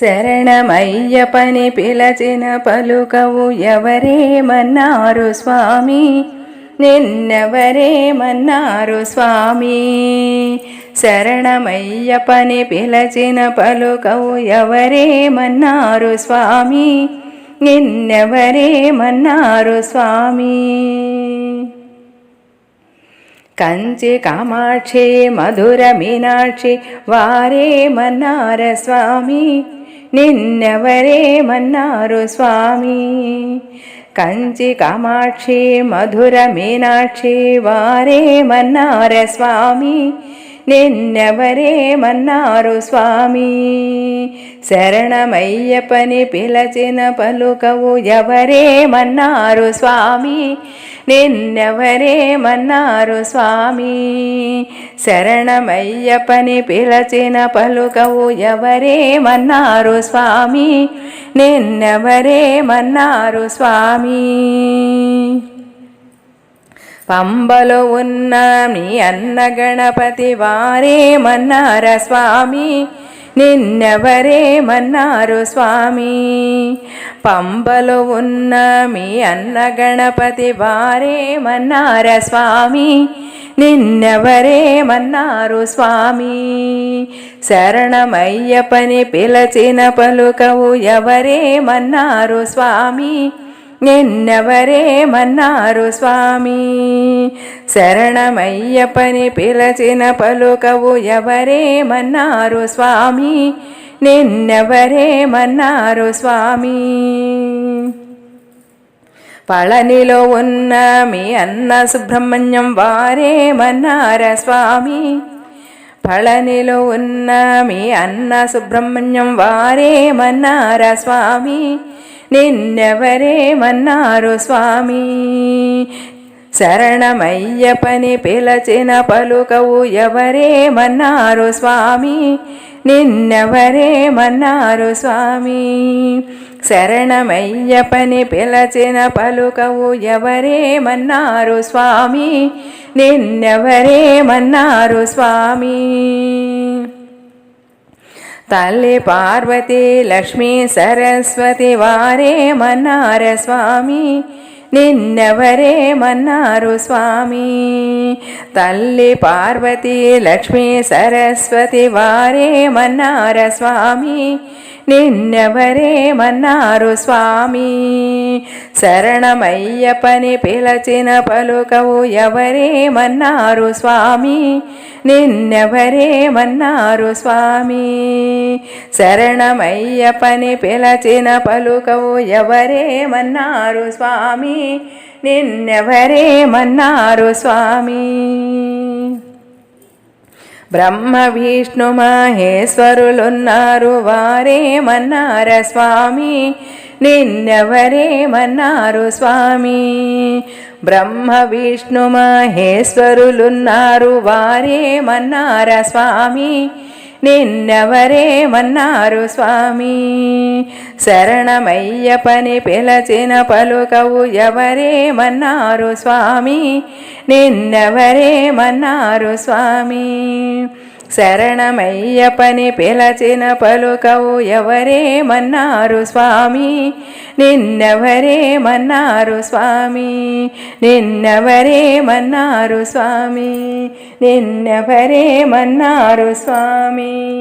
శరణమయ్యపని పిలచిన పలుకవు ఎవరేమన్నారు స్వామి? నిన్నెవరేమన్నారు స్వామి? శరణమయ్యపని పిలచిన పలుకవు ఎవరేమన్నారు స్వామి? నిన్నెవరేమన్నారు స్వామి? కంచి కామాక్షి మధుర మీనాక్షి వారేమన్నార స్వామి? నిన్నెవరేమన్నారు స్వామి కంచి కామాక్షి మధుర మీనాక్షి వారేమన్నార స్వామి నిన్నెవరేమన్నారు స్వామి? శరణమయ్యపని పిలచిన పలుకవు ఎవరేమన్నారు స్వామి? నిన్నెవరేమన్నారు స్వామి? శరణమయ్యపని పిలచిన పలుకవు ఎవరేమన్నారు స్వామి? నిన్నెవరేమన్నారు స్వామి? పంబలో ఉన్న నీ అన్న గణపతి వారేమన్నార స్వామి. నిన్నెవరేమన్నారు స్వామి. పంబలో ఉన్న మీ అన్న గణపతి వారేమన్నార స్వామి. నిన్నెవరేమన్నారు స్వామి. శరణమయ్యపని పిలచిన పలుకవు ఎవరేమన్నారు స్వామి. నిన్నెవరేమన్నారు స్వామి. శరణమయ్యపని పిలచిన పలుకవు ఎవరేమన్నారు స్వామి. నిన్నెవరేమన్నారు స్వామి. పళనిలో ఉన్న మీ అన్న సుబ్రహ్మణ్యం వారేమన్నార స్వామి. పళనిలో ఉన్న మీ అన్న సుబ్రహ్మణ్యం వారేమన్నార స్వామి. నిన్నెవరేమన్నారు స్వామి? శరణమయ్యపని పిలచిన పలుకవు ఎవరేమన్నారు స్వామి? నిన్నెవరేమన్నారు స్వామి? శరణమయ్యపని పిలచిన పలుకవు ఎవరేమన్నారు స్వామి? నిన్నెవరేమన్నారు స్వామి? తల్లి పార్వతి లక్ష్మీ సరస్వతి వారేమన్నార స్వామి. నిన్నెవరేమన్నారు స్వామి. తల్లి పార్వతి లక్ష్మీ సరస్వతి వారేమన్నార స్వామి. నిన్నెవరేమన్నారు స్వామి? శరణమయ్యపని పిలచిన పలుకవు ఎవరేమన్నారు స్వామి? నిన్నెవరేమన్నారు స్వామి? శరణమయ్యపని పిలచిన పలుకవు ఎవరేమన్నారు స్వామి? నిన్నెవరేమన్నారు స్వామి? బ్రహ్మ విష్ణు మహేశ్వరులున్నారు. వారేమన్నార స్వామి. నిన్నెవరేమన్నారు స్వామి. బ్రహ్మ విష్ణు మహేశ్వరులున్నారు. వారేమన్నార స్వామి. నిన్నెవరేమన్నారు స్వామి. శరణమయ్య పని పిలచిన పలుకవు ఎవరేమన్నారు స్వామి. నిన్నెవరేమన్నారు స్వామి. శరణమయ్యపని పిలచిన పలుకవు ఎవరేమన్నారు స్వామి? నిన్నెవరేమన్నారు స్వామి? నిన్నెవరేమన్నారు స్వామి? నిన్నెవరేమన్నారు స్వామి?